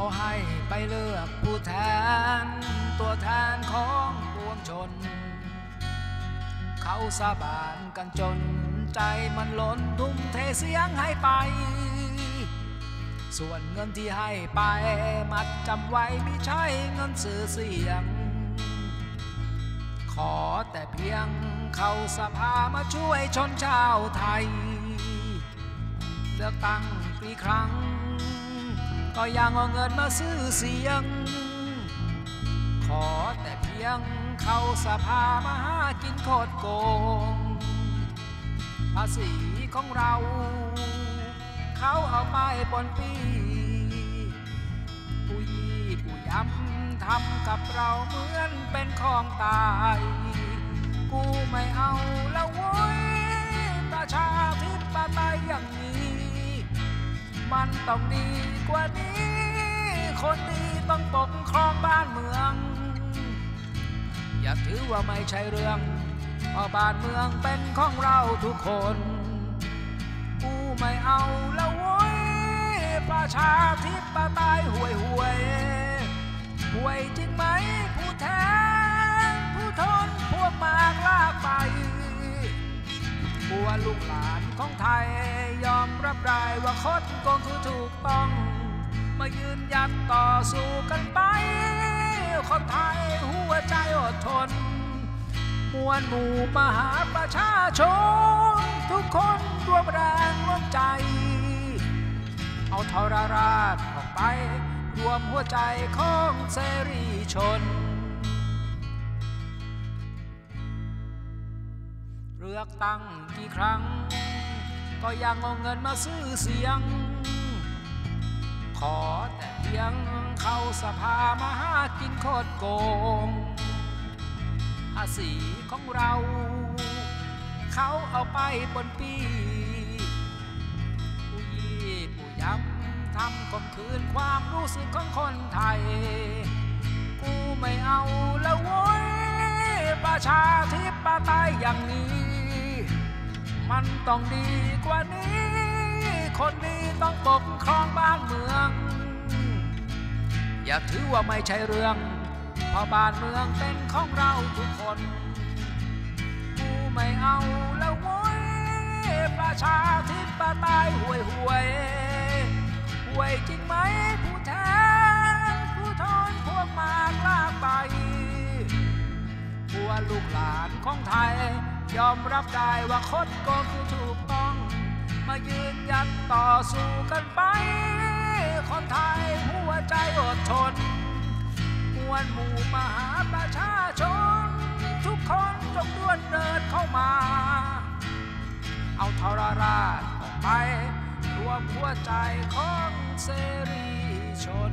เขาให้ไปเลือกผู้แทน ตัวแทนของปวงชน เขาสาบานกันจนใจมันล้นทุ่มเทเสียงให้ไป ส่วนเงินที่ให้ไปมัดจำไว้ไม่ใช่เงินสื่อเสียง ขอแต่เพียงเขาสภามาช่วยชนชาวไทย เลือกตั้งปีครั้ง ก็ยังเอาเงินมาซื้อเสียง ขอแต่เพียงเข้าสภามาหากินโคตรโกง ภาษีของเรา เขาเอาไปปนปีผู้ยี่ผู้ยำทำกับเราเหมือนเป็นของตาย กูไม่เอา มันต้องดีกว่านี้ คนดีต้องปกครองบ้านเมือง อย่าถือว่าไม่ใช่เรื่องเพราะบ้านเมืองเป็นของเราทุกคน กูไม่เอาแล้วโว้ยประชาธิปไตยห่วยห่วยห่วยจริงไหมผู้แทนผู้ทน กลัวลูกหลานของไทย ยอมรับได้ว่าคดโกงคือถูกต้อง มายืนหยัดต่อสู้กันไป คนไทยหัวใจอดทน มวลหมู่มหาประชาชน ทุกคนรวมแรงร่วมใจ เอาทรราชออกไป รวมหัวใจของเสรีชน ลือกตั้งกี่ครั้ง ก็ยังเอาเงินมาซื้อเสียง ขอแต่เพียงเข้าสภามาหากินโคตรโกง ภาษีของเรา เขาเอาไปบนปีผู้ยี่ผู้ยำทำข่มขืนความรู้สึกของคนไทย กูไม่เอาแล้วโว้ยประชาธิปไตยอย่างนี้ มันต้องดีกว่านี้ คนดีต้องปกครองบ้านเมือง อย่าถือว่าไม่ใช่เรื่องเพราะบ้านเมืองเป็นของเราทุกคน กูไม่เอาแล้วโว้ยประชาธิปไตยห่วยห่วยห่วยจริงไหมผู้แทนผู้ทนพวกมากลาไปกลัวลูกหลานของไทย ยอมรับได้ว่าคดโกงคือถูกต้อง มายืนยันต่อสู้กันไป คนไทยหัวใจอดทนมวลหมู่มหาประชาชน ทุกคนจงด้วนเดินเข้ามา เอาทรราชออกไป รวมหัวใจของเสรีชน